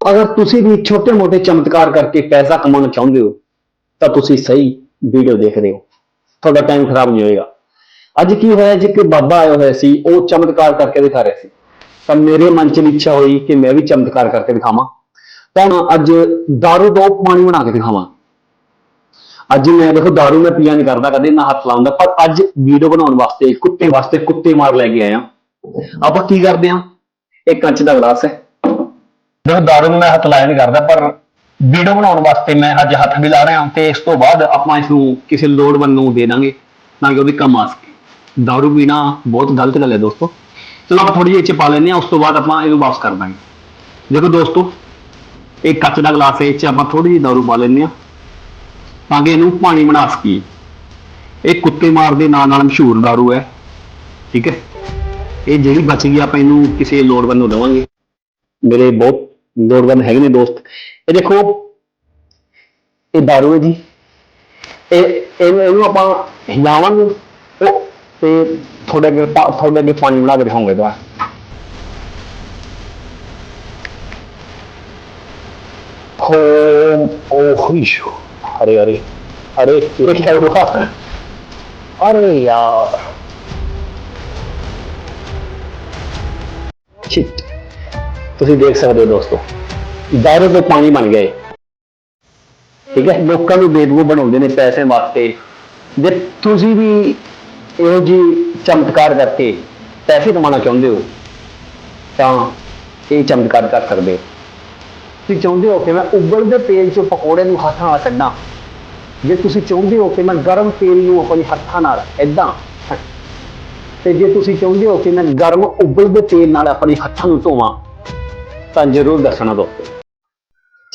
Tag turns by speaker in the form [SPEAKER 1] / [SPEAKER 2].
[SPEAKER 1] ਅਗਰ ਤੁਸੀਂ ਵੀ ਛੋਟੇ-ਮੋਟੇ ਚਮਤਕਾਰ ਕਰਕੇ ਪੈਸਾ ਕਮਾਉਣਾ ਚਾਹੁੰਦੇ ਹੋ ਤਾਂ ਤੁਸੀਂ ਸਹੀ ਵੀਡੀਓ ਦੇਖ ਰਹੇ ਹੋ ਤੁਹਾਡਾ ਟਾਈਮ ਖਰਾਬ ਨਹੀਂ ਹੋਏਗਾ ਅੱਜ ਕੀ ਹੋਇਆ ਜੀ ਕਿ ਬਾਬਾ ਆਇਆ ਹੋਇਆ ਸੀ ਉਹ ਚਮਤਕਾਰ ਕਰਕੇ ਦਿਖਾ ਰਿਹਾ ਸੀ ਤਾਂ ਮੇਰੇ ਮਨ 'ਚ ਵੀ ਇੱਛਾ ਹੋਈ ਕਿ ਮੈਂ ਵੀ ਚਮਤਕਾਰ ਕਰਕੇ ਦਿਖਾਵਾਂ ਤਾਂ ਅੱਜ दारू ਤੋਂ ਪਾਣੀ ਬਣਾ ਕੇ ਦਿਖਾਵਾਂ ਅੱਜ ਮੈਂ ਦੇਖੋ दारू ਮੈਂ ਪੀਆ ਨਹੀਂ ਕਰਦਾ ਕਦੇ ਨਾ ਹੱਥ ਲਾਉਂਦਾ ਪਰ ਅੱਜ ਵੀਡੀਓ ਬਣਾਉਣ ਵਾਸਤੇ ਕੁੱਤੇ ਵਾਸਤੇ ਕੁੱਤੇ ਮਾਰ ਲੈ ਕੇ ਆਇਆ ਆਪਾਂ ਕੀ ਕਰਦੇ ਹਾਂ ਇੱਕ ਕੱਚ ਦਾ ਗਲਾਸ ਹੈ ਦੇਖੋ ਦਾਰੂ ਨੂੰ ਮੈਂ ਹੱਥ ਲਾਇਆ ਨਹੀਂ ਕਰਦਾ, ਪਰ ਵੀਡੀਓ ਬਣਾਉਣ ਵਾਸਤੇ ਮੈਂ ਅੱਜ ਹੱਥ ਵੀ ਲਾ ਰਿਹਾ ਤੇ ਇਸ ਤੋਂ ਬਾਅਦ ਆਪਾਂ ਇਸ ਨੂੰ ਕਿਸੇ ਲੋੜਵੰਦ ਨੂੰ ਦੇ ਦਾਂਗੇ ਤਾਂ ਕਿ ਉਹ ਵੀ ਕੰਮ ਆ ਸਕੇ। ਦਾਰੂ ਪੀਣਾ ਬਹੁਤ ਗਲਤ ਗੱਲ ਹੈ ਦੋਸਤੋ। ਚਲੋ ਆਪਾਂ ਥੋੜੀ ਜਿਹੀ ਇਹ 'ਚ ਪਾ ਲੈਂਦੇ ਹਾਂ, ਉਸ ਤੋਂ ਬਾਅਦ ਆਪਾਂ ਇਹਨੂੰ ਵਾਪਸ ਕਰ ਦਾਂਗੇ। ਦੇਖੋ ਦੋਸਤੋ, ਇਹ ਕੱਚ ਦਾ ਗਲਾਸ ਹੈ, ਇਹ 'ਚ ਆਪਾਂ ਥੋੜੀ ਜਿਹੀ ਦਾਰੂ ਪਾ ਲੈਂਦੇ ਹਾਂ ਤਾਂ ਕਿ ਇਹਨੂੰ ਪਾਣੀ ਬਣਾ ਸਕੀਏ। ਇਹ ਕੁੱਤੇ ਮਾਰ ਦੇ ਨਾਂ ਨਾਲ ਮਸ਼ਹੂਰ ਦਾਰੂ ਹੈ, ਠੀਕ ਹੈ। ਇਹ ਜਿਹੜੀ ਬਚ ਗਈ ਆਪਾਂ ਇਹਨੂੰ ਕਿਸੇ ਲੋੜਵੰਦ ਨੂੰ ਦੇਵਾਂਗੇ। ਮੇਰੇ ਬਹੁਤ ਲੋੜਵੰਦ ਹੈਗੇ ਨੇ ਦੋਸਤ। ਇਹ ਦੇਖੋ ਇਹ ਦਾਰੂ ਹੈ ਜੀ। ਇਹ ਇਹਨੂੰ ਇਹਨੂੰ ਆਪਾਂ ਹਿਲਾਵਾਂਗੇ। ਉਹ ਤੇ ਥੋੜਾ ਜਿਹਾ ਪਾ- ਥੋੜਾ ਜਿਹਾ ਪਾਣੀ ਬਣਾ ਕੇ ਦਿਖਾਉਂਗੇ ਦੁਆ ਹੋਮ ਉਹ ਹੀਸ਼ੋ ਅਰੇ ਅਰੇ ਅਰੇ ਇਹ ਕੀ ਹੋਇਆ? ਅਰੇ ਯਾਰ। ਸ਼ਿਟ ਤੁਸੀਂ ਦੇਖ ਸਕਦੇ ਹੋ ਦੋਸਤੋ। ਦਾਰੂ ਤੋਂ ਪਾਣੀ ਬਣ ਗਏ। ਠੀਕ ਹੈ? ਲੋਕਾਂ ਨੂੰ ਬੇਦਬੂ ਬਣਾਉਂਦੇ ਨੇ ਪੈਸੇ ਵਾਸਤੇ। ਜੇ ਤੁਸੀਂ ਵੀ ਇਹੋ ਜੀ ਚਮਤਕਾਰ ਕਰਕੇ ਪੈਸੇ ਕਮਾਉਣਾ ਚਾਹੁੰਦੇ ਹੋ, ਤਾਂ ਇਹ ਚਮਤਕਾਰ ਕਰ ਸਕਦੇ। ਹੋ ਤੁਸੀਂ ਚਾਹੁੰਦੇ ਹੋ ਕਿ ਮੈਂ ਉਬਲਦੇ ਤੇਲ 'ਚੋਂ ਪਕੌੜੇ ਨੂੰ ਹੱਥਾਂ ਨਾਲ ਕੱਢਾਂ ਜੇ ਤੁਸੀਂ ਚਾਹੁੰਦੇ ਹੋ ਕਿ ਮੈਂ ਗਰਮ ਤੇਲ ਨੂੰ ਆਪਣੇ ਹੱਥਾਂ ਨਾਲ ਐਦਾਂ ਤੇ ਜੇ ਤੁਸੀਂ ਚਾਹੁੰਦੇ ਹੋ ਕਿ ਮੈਂ ਗਰਮ ਉਬਲਦੇ ਤੇਲ ਨਾਲ ਆਪਣੇ ਹੱਥਾਂ ਨੂੰ ਧੋਵਾਂ, ਤਾਂ ਜ਼ਰੂਰ ਦੱਸਣਾ, ਦੋਸਤੋ।